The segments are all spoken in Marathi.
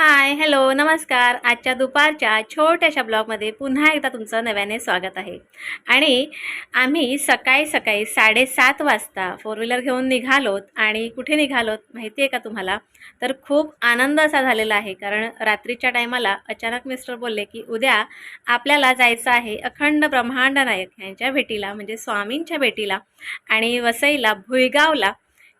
हाय हॅलो नमस्कार. आजच्या दुपारच्या छोट्याशा ब्लॉगमध्ये पुन्हा एकदा तुमचं नव्याने स्वागत आहे. आणि आम्ही सकाळी सकाळी साडेसात वाजता फोर व्हीलर घेऊन निघालोत आणि कुठे निघालोत माहिती आहे का तुम्हाला? तर खूप आनंद असा झालेला आहे कारण रात्रीच्या टायमाला अचानक मिस्टर बोलले की उद्या आपल्याला जायचं आहे अखंड ब्रह्मांड नायक यांच्या भेटीला म्हणजे स्वामींच्या भेटीला आणि वसईला भुईगावला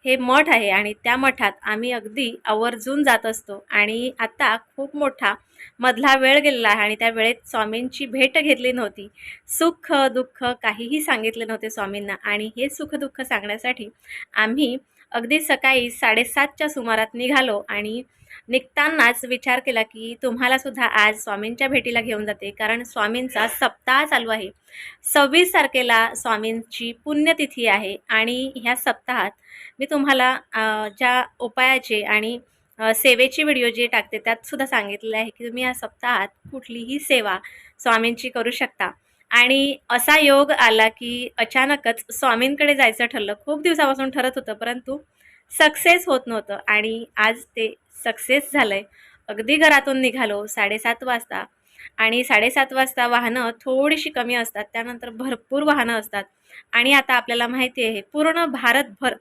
हे मठ आहे आणि त्या मठात आम्ही अगदी आवर्जून जात असतो. आणि आता खूप मोठा मधला वेळ गेलेला आहे आणि त्या वेळेत स्वामींची भेट घेतली नव्हती. सुख दुःख काहीही सांगितले नव्हते स्वामींना. आणि हे सुख दुःख सांगण्यासाठी आम्ही अगदी सकाळी साडेसातच्या सुमारात निघालो आणि निघतानाच विचार केला की तुम्हाला सुद्धा आज स्वामींच्या भेटीला घेऊन जाते कारण स्वामींचा सप्ताह चालू आहे. सव्वीस तारखेला स्वामींची पुण्यतिथी आहे आणि ह्या सप्ताहात मी तुम्हाला ज्या उपायाचे आणि सेवेची व्हिडिओ जे टाकते त्यात सुद्धा सांगितलेलं आहे की तुम्ही या सप्ताहात कुठलीही सेवा स्वामींची करू शकता. आणि असा योग आला की अचानकच स्वामींकडे जायचं ठरलं. खूप दिवसापासून ठरत होतं परंतु सक्सेस होत नव्हतं. आणि आज ते सक्सेस झालं आहे अगदी घरातून निघालो साडेसात वाजता. आणि साडेसात वाजता वाहनं थोडीशी कमी असतात. त्यानंतर भरपूर वाहनं असतात. आणि आता आपल्याला माहिती आहे पूर्ण भारतभर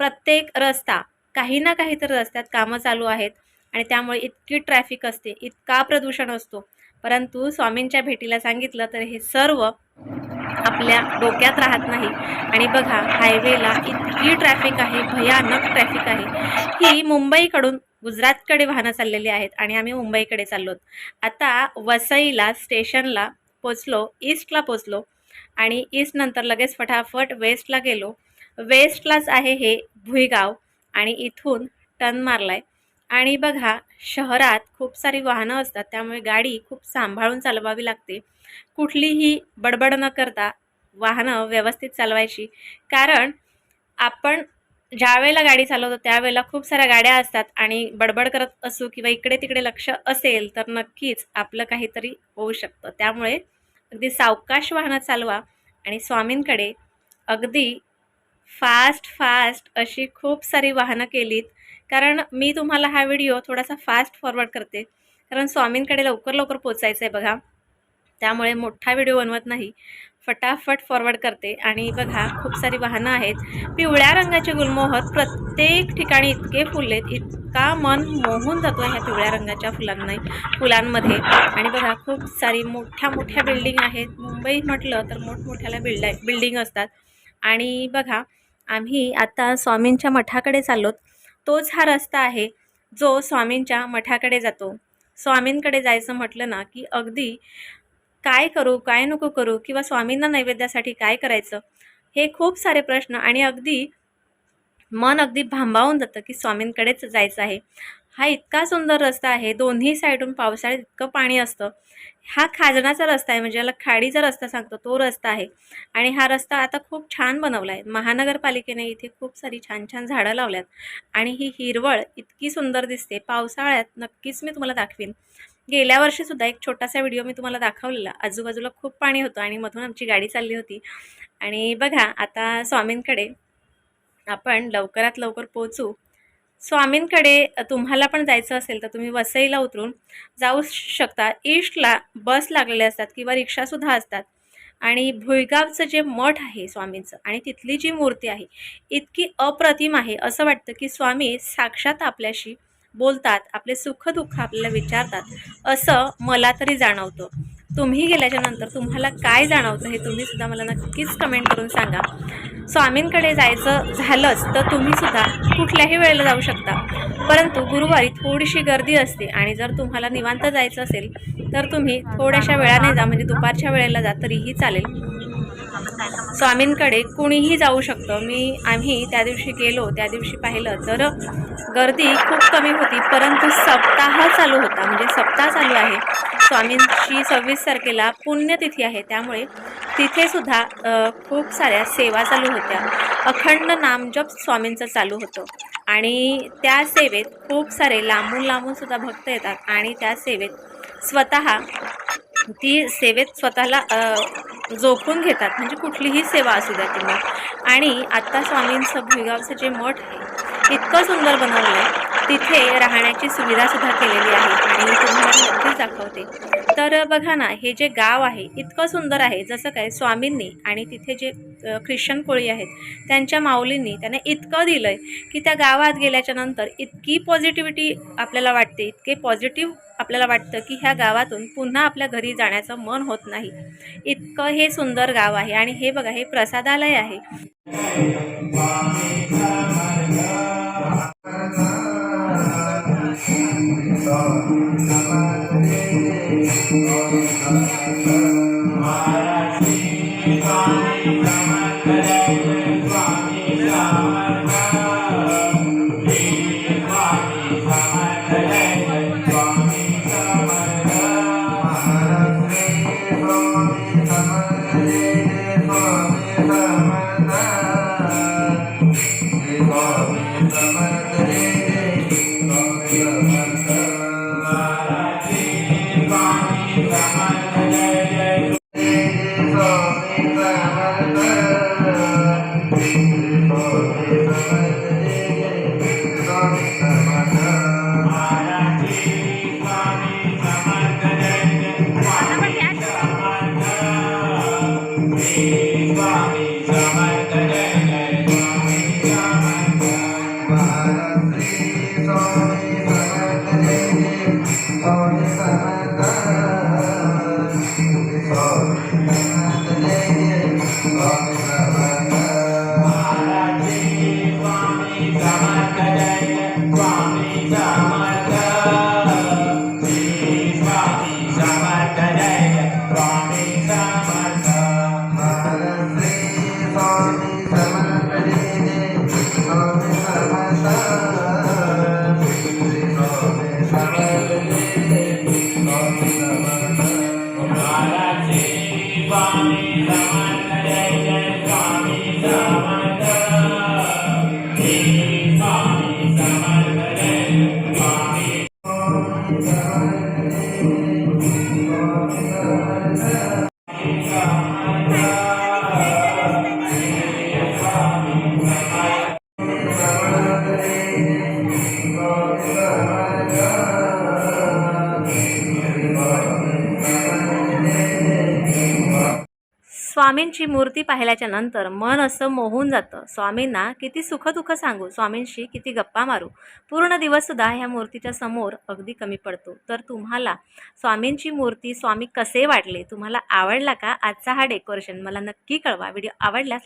प्रत्येक रस्ता काही ना काही तर रस्त्यात कामं चालू आहेत. आणि त्यामुळे इतकी ट्रॅफिक असते इतका प्रदूषण असतो. परंतु स्वामींच्या भेटीला सांगितलं तर हे सर्व आपल्या डोक्यात राहत नाही. आणि बघा हायवेला इतकी ट्रॅफिक आहे भयानक ट्रॅफिक आहे. ही मुंबईकडून गुजरातकडे वाहनं चाललेली आहेत आणि आम्ही मुंबईकडे चाललो आता वसईला स्टेशनला पोचलो ईस्टला पोचलो आणि ईस्टनंतर लगेच फटाफट वेस्टला गेलो. वेस्टलाच आहे हे भुईगाव आणि इथून टर्न मारलाय आणि बघा शहरात खूप सारी वाहनं असतात त्यामुळे गाडी खूप सांभाळून चालवावी लागते. कुठलीही बडबड न करता वाहनं व्यवस्थित चालवायची. कारण आपण ज्या वेळेला गाडी चालवतो त्यावेळेला खूप साऱ्या गाड्या असतात आणि बडबड करत असू किंवा इकडे तिकडे लक्ष असेल तर नक्कीच आपलं काहीतरी होऊ शकतं. त्यामुळे अगदी सावकाश वाहनं चालवा आणि स्वामींकडे अगदी फास्ट फास्ट अशी खूप सारी वाहनं केलीत कारण मी तुम्हाला हा व्हिडिओ थोडासा फास्ट फॉरवर्ड करते. कारण स्वामींकडे लवकर लवकर पोचायचं आहे बघा. त्यामुळे मोठा व्हिडिओ बनवत नाही. फटाफट फॉरवर्ड करते. आणि बघा खूप सारी वाहनं आहेत. पिवळ्या रंगाचे गुलमोहर प्रत्येक ठिकाणी इतके फुललेत इतका मन मोहून जातो ह्या पिवळ्या रंगाच्या फुलांना फुलांमध्ये. आणि बघा खूप सारी मोठ्या मोठ्या बिल्डिंग आहेत. मुंबई म्हटलं तर मोठमोठ्याला बिल्ड बिल्डिंग असतात. आणि बघा आम्ही आता स्वामींच्या मठाकडे चाललोत. तोच हा रस्ता आहे जो स्वामींच्या मठाकडे जातो. स्वामींकडे जायचं म्हटलं ना की अगदी काय करू काय नको करू किंवा स्वामींना नैवेद्यासाठी काय करायचं हे खूप सारे प्रश्न आणि अगदी मन अगदी भांबावून जातं की स्वामींकडेच जायचं आहे. हा इतका सुंदर रस्ता आहे दोन्ही साईडून पावसाळ्यात इतकं पाणी असतं. हा खाजणाचा रस्ता आहे म्हणजे याला खाडीचा रस्ता सांगतो तो रस्ता आहे. आणि हा रस्ता आता खूप छान बनवला आहे. महानगरपालिकेने इथे खूप सारी छान छान झाडं लावल्यात. आणि ही हिरवळ इतकी सुंदर दिसते. पावसाळ्यात नक्कीच मी तुम्हाला दाखवीन. गेल्या वर्षीसुद्धा एक छोटासा व्हिडिओ मी तुम्हाला दाखवलेला. आजूबाजूला खूप पाणी होतं आणि मधून आमची गाडी चालली होती. आणि बघा आता स्वामींकडे आपण लवकरात लवकर पोचू स्वामींकडे तुम्हाला पण जायचं असेल तर तुम्ही वसईला उतरून जाऊ शकता. ईस्टला बस लागलेल्या असतात किंवा रिक्षासुद्धा असतात. आणि भुईगावचं जे मठ आहे स्वामींचं आणि तिथली जी मूर्ती आहे इतकी अप्रतिम आहे. असं वाटतं की स्वामी साक्षात आपल्याशी बोलतात आपले सुखदुःख आपल्याला विचारतात असं मला तरी जाणवतं. तुम्ही गेल्याच्यानंतर तुम्हाला काय जाणवतं हे तुम्हीसुद्धा मला नक्कीच कमेंट करून सांगा. स्वामींकडे जायचं झालंच तर तुम्हीसुद्धा कुठल्याही वेळेला जाऊ शकता. परंतु गुरुवारी थोडीशी गर्दी असते आणि जर तुम्हाला निवांत जायचं असेल तर तुम्ही थोड्याशा वेळाने जा म्हणजे दुपारच्या वेळेला जा तरीही चालेल. स्वामींकडे कुणीही जाऊ शकतं. मी आम्ही त्या दिवशी गेलो त्या दिवशी पाहिलं तर गर्दी खूप कमी होती परंतु सप्ताह चालू होता. म्हणजे सप्ताह चालू आहे. स्वामींची सव्वीस तारखेला पुण्यतिथी आहे. त्यामुळे तिथेसुद्धा खूप साऱ्या सेवा चालू होत्या. अखंड नामजप स्वामींचं चालू होतं. आणि त्या सेवेत खूप सारे लांबून लांबूनसुद्धा भक्त येतात. आणि त्या सेवेत स्वतः ती सेवेत स्वतःला जोपून जोखून घेतात. म्हणजे कुठलीही सेवा असू द्या तुम्ही आणि आत्ता स्वामींचं भुईगावचं जे मठ आहे इतकं सुंदर बनवलं आहे तिथे राहण्याची सुविधासुद्धा केलेली आहे. आणि तुम्हाला नक्कीच दाखवते. तर बघा ना हे जे गाव आहे इतकं सुंदर आहे. जसं काय स्वामींनी आणि तिथे जे ख्रिश्चन कोळी आहेत त्यांच्या माऊलींनी त्यांना इतकं दिलं आहे की त्या गावात गेल्याच्यानंतर इतकी पॉझिटिव्हिटी आपल्याला वाटते इतके पॉझिटिव्ह आपल्याला वाटतं की ह्या गावातून पुन्हा आपल्या घरी जाण्याचं मन होत नाही. इतकं हे सुंदर गाव आहे आणि हे बघा हे प्रसादालय आहे. Amen. स्वामींची मूर्ती पाहिल्याच्या नंतर मन असं मोहून जातं. स्वामींना किती सुखदुःख सांगू स्वामींशी किती गप्पा मारू. पूर्ण दिवससुद्धा ह्या मूर्तीच्या समोर अगदी कमी पडतो. तर तुम्हाला स्वामींची मूर्ती स्वामी कसे वाटले तुम्हाला आवडला का आजचा हा डेकोरेशन मला नक्की कळवा. व्हिडिओ आवडल्यास